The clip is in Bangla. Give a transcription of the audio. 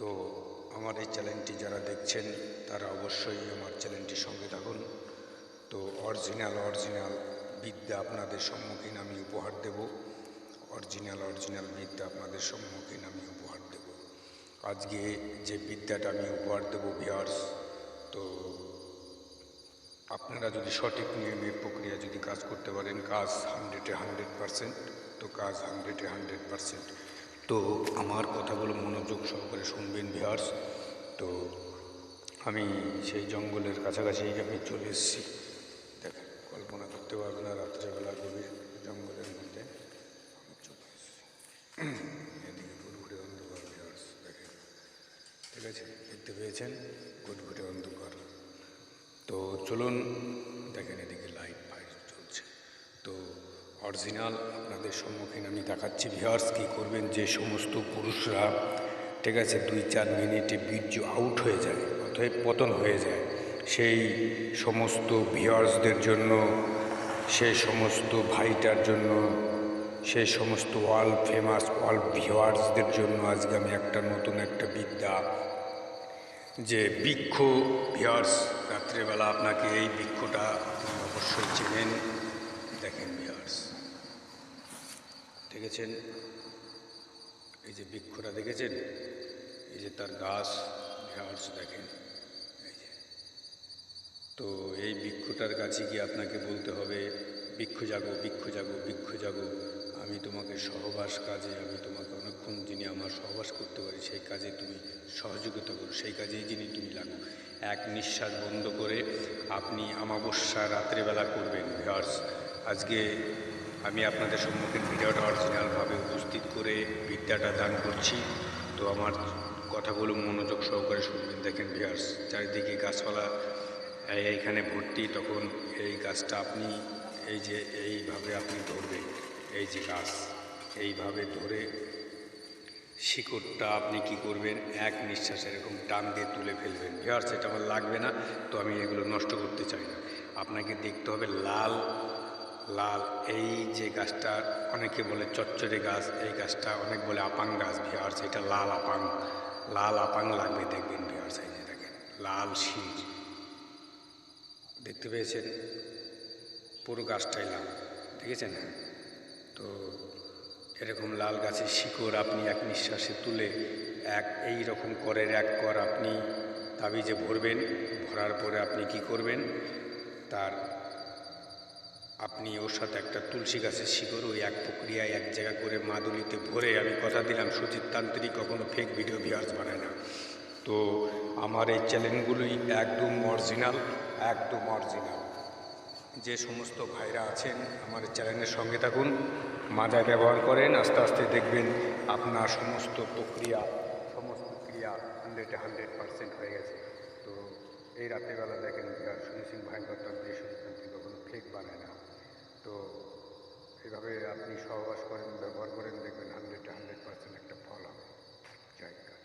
তো আমার এই চ্যানেলটি যারা দেখছেন, তারা অবশ্যই আমার চ্যানেলটির সঙ্গে থাকুন। তো অরিজিনাল অরিজিনাল বিদ্যা আপনাদের সম্মুখীন আমি উপহার দেব। অরিজিনাল অরিজিনাল বিদ্যা আপনাদের সম্মুখীন আমি উপহার দেব। আজকে যে বিদ্যাটা আমি উপহার দেব ভিয়ার্স তো আপনারা যদি সঠিক নিয়মের প্রক্রিয়া যদি কাজ করতে পারেন, কাজ হান্ড্রেডে হান্ড্রেড পারসেন্ট তো কাজ হান্ড্রেডে হান্ড্রেড পারসেন্ট তো আমার কথাগুলো মনোযোগ সহকারে শুনবেন ভিয়ার্স তো আমি সেই জঙ্গলের কাছাকাছি আমি চলে এসেছি। দেখেন, কল্পনা করতে পারবেন না, রাত্রেবেলা গভীর জঙ্গলের মধ্যে আমি চলে এসেছি। এদিকে ঘুরঘুরে অন্ধকার দেখেন। ঠিক আছে, দেখতে পেয়েছেন, ঘুটঘুটে অন্ধকার। তো চলুন দেখেন এদিকে লাইট ফাইট চলছে তো অরিজিনাল আপনাদের সম্মুখীন আমি দেখাচ্ছি। ভিউয়ার্স, কী করবেন? যে সমস্ত পুরুষরা, ঠিক আছে, দুই চার মিনিটে বীর্য আউট হয়ে যায়, অতএব পতন হয়ে যায়। সেই সমস্ত ভিউয়ার্সদের জন্য সেই সমস্ত ভাইটার জন্য সেই সমস্ত ওয়ার্ল্ড ফেমাস ওয়ার্ল্ড ভিওয়ার্সদের জন্য আজকে আমি একটা নতুন একটা বিদ্যা। যে বৃক্ষ ভিয়ার্স রাত্রেবেলা আপনাকে এই বৃক্ষটা অবশ্যই চেনেন। দেখেন ভিয়ার্স দেখেছেন? এই যে বৃক্ষটা দেখেছেন? এই যে তার গাছ ভিয়ার্স দেখেন। এই যে। তো এই বৃক্ষটার কাছে গিয়ে আপনাকে বলতে হবে, বৃক্ষ জাগো বৃক্ষ জাগো বৃক্ষ জাগো। আমি তোমাকে সহবাস কাজে, আমি তোমাকে অনেকক্ষণ যিনি আমার সহবাস করতে পারি, সেই কাজে তুমি সহযোগিতা করো, সেই কাজেই যিনি তুমি লাগো। এক নিঃশ্বাস বন্ধ করে আপনি আমাবস্যা রাত্রেবেলা করবেন ভিউয়ার্স আজকে আমি আপনাদের সম্মুখীন ভিডিওটা অরিজিনালভাবে উপস্থিত করে বিদ্যাটা দান করছি। তো আমার কথাগুলো মনোযোগ সহকারে শুনবেন। দেখেন ভিউয়ার্স, চারিদিকে গাছপালা এইখানে ভর্তি, তখন এই গাছটা আপনি এই যে এইভাবে আপনি ধরবেন, এই যে গাছ, এইভাবে ধরে শিকড়টা আপনি কি করবেন, এক নিঃশ্বাস এরকম টান দিয়ে তুলে ফেলবেন। ভিওয়ার্স এটা আমার লাগবে না, তো আমি এগুলো নষ্ট করতে চাই না। আপনাকে দেখতে হবে লাল লাল, এই যে গাছটা অনেকে বলে চচ্চড়ে গাছ, এই গাছটা অনেক বলে আপাং গাছ ভিওয়ার্স এটা লাল আপাং। লাল আপাং লাগবে দেখবেন ভিওয়ার্স যে দেখেন, লাল শির। দেখতে পেয়েছেন? পুরো গাছটাই লাল, দেখেছেন? তো এরকম লাল গাছের শিকড় আপনি এক নিঃশ্বাসে তুলে এক এই রকম করের এক কর আপনি তাবিজে ভরবেন, ভরার পরে আপনি কি করবেন? তার আপনি ওর সাথে একটা তুলসী গাছের শিকড় ওই এক প্রক্রিয়ায় এক জায়গা করে মাদুলিতে ভরে, আমি কথা দিলাম, সুজিত তান্ত্রিক কখনো ফেক ভিডিও ভিউয়ার্স বানায় না। তো আমার এই চ্যানেলগুলোই একদম অরিজিনাল একদম অরিজিনাল যে সমস্ত ভাইরা আছেন, আমার চ্যানেলের সঙ্গে থাকুন, মাজায় ব্যবহার করেন, আস্তে আস্তে দেখবেন আপনার সমস্ত প্রক্রিয়া, সমস্ত ক্রিয়া হান্ড্রেডে হান্ড্রেড পারসেন্ট হয়ে গেছে। তো এই রাতেরবেলা দেখেন সিং দিয়ে সুনীল কখনো ফেক বানায় না। তো এভাবে আপনি সহবাস করেন, ব্যবহার করেন, দেখবেন হান্ড্রেড হান্ড্রেড পার্সেন্ট একটা ফল হবে, জায়গা।